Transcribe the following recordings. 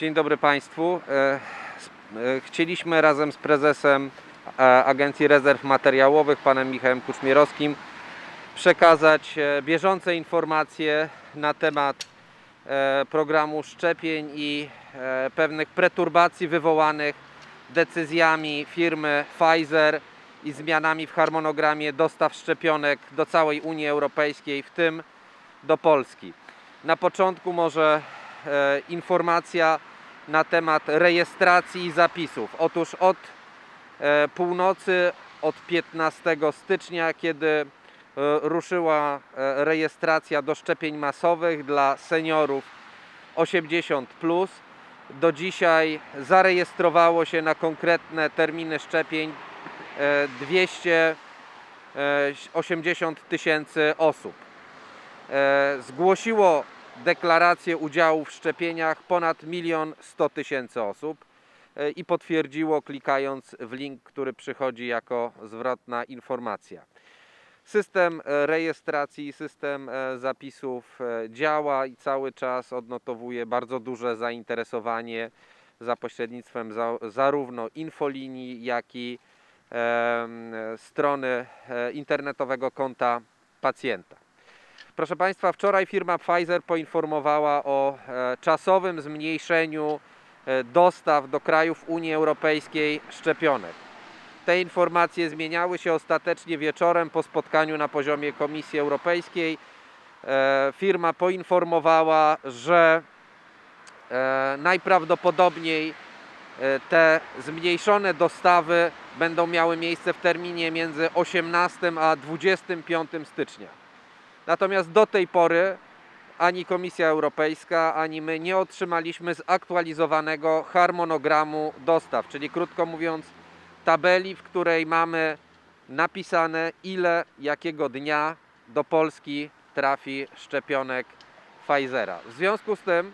Dzień dobry Państwu. E, e, Chcieliśmy razem z prezesem e, Agencji Rezerw Materiałowych, panem Michałem Kuczmierowskim, przekazać bieżące informacje na temat programu szczepień i pewnych perturbacji wywołanych decyzjami firmy Pfizer i zmianami w harmonogramie dostaw szczepionek do całej Unii Europejskiej, w tym do Polski. Na początku może informacja na temat rejestracji i zapisów. Otóż od e, północy, od 15 stycznia, kiedy e, ruszyła e, rejestracja do szczepień masowych dla seniorów 80, do dzisiaj zarejestrowało się na konkretne terminy szczepień e, 280 tysięcy osób. Zgłosiło deklarację udziału w szczepieniach ponad 1 100 tysięcy osób e, i potwierdziło klikając w link, który przychodzi jako zwrotna informacja. System e, rejestracji, system e, zapisów e, działa i cały czas odnotowuje bardzo duże zainteresowanie za pośrednictwem za, zarówno infolinii, jak i em, strony e, internetowego konta pacjenta. Proszę Państwa, wczoraj firma Pfizer poinformowała o e, czasowym zmniejszeniu e, dostaw do krajów Unii Europejskiej szczepionek. Te informacje zmieniały się ostatecznie wieczorem po spotkaniu na poziomie Komisji Europejskiej. E, Firma poinformowała, że najprawdopodobniej te zmniejszone dostawy będą miały miejsce w terminie między 18 a 25 stycznia. Natomiast do tej pory ani Komisja Europejska, ani my nie otrzymaliśmy zaktualizowanego harmonogramu dostaw, czyli krótko mówiąc, tabeli, w której mamy napisane, ile jakiego dnia do Polski trafi szczepionek Pfizera. W związku z tym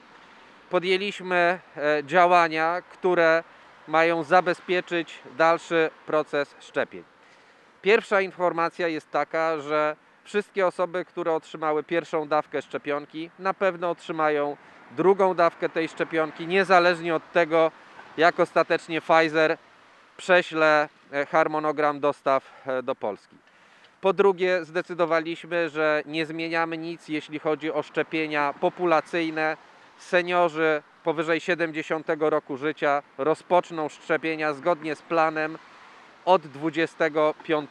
podjęliśmy e, działania, które mają zabezpieczyć dalszy proces szczepień. Pierwsza informacja jest taka, że wszystkie osoby, które otrzymały pierwszą dawkę szczepionki, na pewno otrzymają drugą dawkę tej szczepionki, niezależnie od tego, jak ostatecznie Pfizer prześle e, harmonogram dostaw e, do Polski. Po drugie, zdecydowaliśmy, że nie zmieniamy nic, jeśli chodzi o szczepienia populacyjne. Seniorzy powyżej 70 roku życia rozpoczną szczepienia zgodnie z planem od 25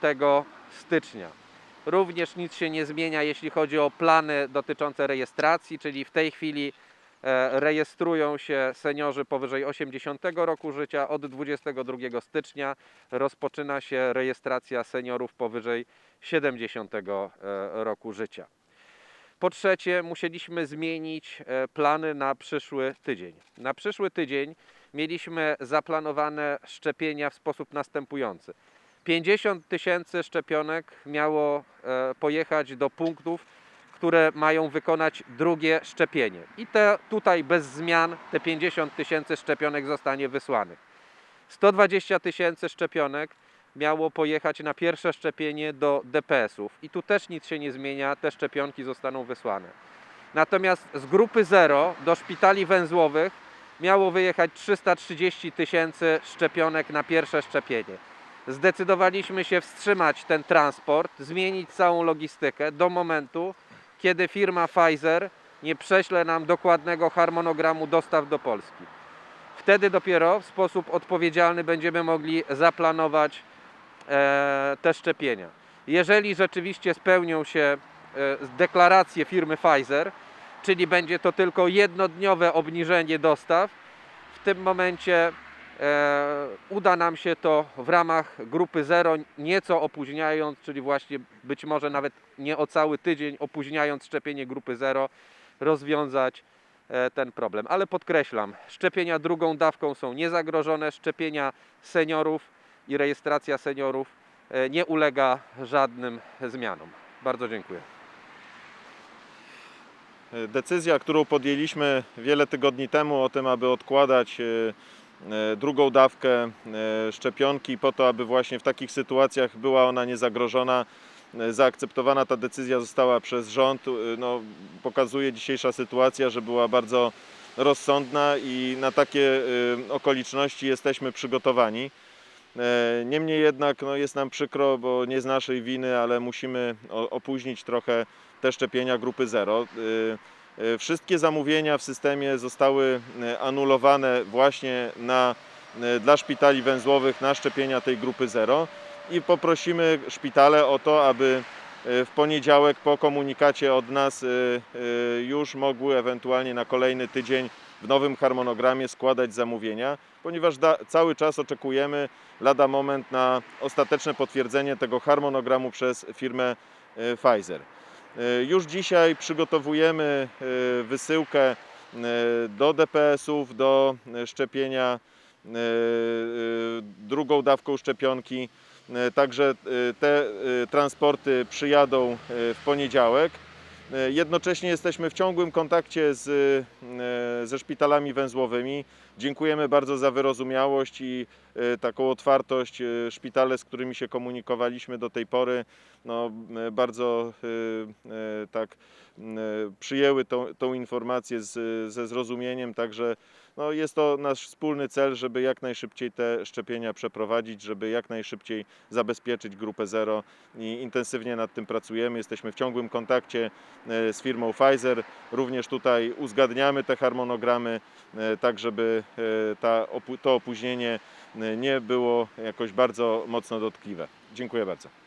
stycznia. Również nic się nie zmienia, jeśli chodzi o plany dotyczące rejestracji, czyli w tej chwili e, rejestrują się seniorzy powyżej 80 roku życia. Od 22 stycznia rozpoczyna się rejestracja seniorów powyżej 70 e, roku życia. Po trzecie, musieliśmy zmienić e, plany na przyszły tydzień. Na przyszły tydzień mieliśmy zaplanowane szczepienia w sposób następujący. 50 tysięcy szczepionek miało e, pojechać do punktów, które mają wykonać drugie szczepienie. I te tutaj bez zmian te 50 tysięcy szczepionek zostanie wysłanych. 120 tysięcy szczepionek miało pojechać na pierwsze szczepienie do DPS-ów. I tu też nic się nie zmienia, te szczepionki zostaną wysłane. Natomiast z grupy 0 do szpitali węzłowych miało wyjechać 330 tysięcy szczepionek na pierwsze szczepienie. Zdecydowaliśmy się wstrzymać ten transport, zmienić całą logistykę do momentu, kiedy firma Pfizer nie prześle nam dokładnego harmonogramu dostaw do Polski. Wtedy dopiero w sposób odpowiedzialny będziemy mogli zaplanować e, te szczepienia. Jeżeli rzeczywiście spełnią się e, deklaracje firmy Pfizer, czyli będzie to tylko jednodniowe obniżenie dostaw, w tym momencie uda nam się to w ramach grupy 0, nieco opóźniając, czyli właśnie być może nawet nie o cały tydzień opóźniając szczepienie grupy 0, rozwiązać e, ten problem. Ale podkreślam, szczepienia drugą dawką są niezagrożone, szczepienia seniorów i rejestracja seniorów e, nie ulega żadnym zmianom. Bardzo dziękuję. Decyzja, którą podjęliśmy wiele tygodni temu o tym, aby odkładać e, e, drugą dawkę e, szczepionki po to, aby właśnie w takich sytuacjach była ona niezagrożona, e, zaakceptowana ta decyzja została przez rząd. E, No, pokazuje dzisiejsza sytuacja, że była bardzo rozsądna i na takie okoliczności jesteśmy przygotowani. E, Niemniej jednak no, jest nam przykro, bo nie z naszej winy, ale musimy opóźnić trochę te szczepienia grupy 0. Y, Wszystkie zamówienia w systemie zostały y, anulowane właśnie na, y, dla szpitali węzłowych na szczepienia tej grupy 0 i poprosimy szpitale o to, aby w poniedziałek po komunikacie od nas już mogły ewentualnie na kolejny tydzień w nowym harmonogramie składać zamówienia, ponieważ da, cały czas oczekujemy lada moment na ostateczne potwierdzenie tego harmonogramu przez firmę Pfizer. Y, Już dzisiaj przygotowujemy y, wysyłkę y, do DPS-ów do szczepienia drugą dawką szczepionki. Także te transporty przyjadą w poniedziałek. Jednocześnie jesteśmy w ciągłym kontakcie z, ze szpitalami węzłowymi. Dziękujemy bardzo za wyrozumiałość i taką otwartość. Y, Szpitale, z którymi się komunikowaliśmy do tej pory, no, y, bardzo y, y, tak y, przyjęły tą, tą informację z, ze zrozumieniem, także no, jest to nasz wspólny cel, żeby jak najszybciej te szczepienia przeprowadzić, żeby jak najszybciej zabezpieczyć grupę zero i intensywnie nad tym pracujemy. Jesteśmy w ciągłym kontakcie z firmą Pfizer. Również tutaj uzgadniamy te harmonogramy, tak żeby ta, to opóźnienie nie było jakoś bardzo mocno dotkliwe. Dziękuję bardzo.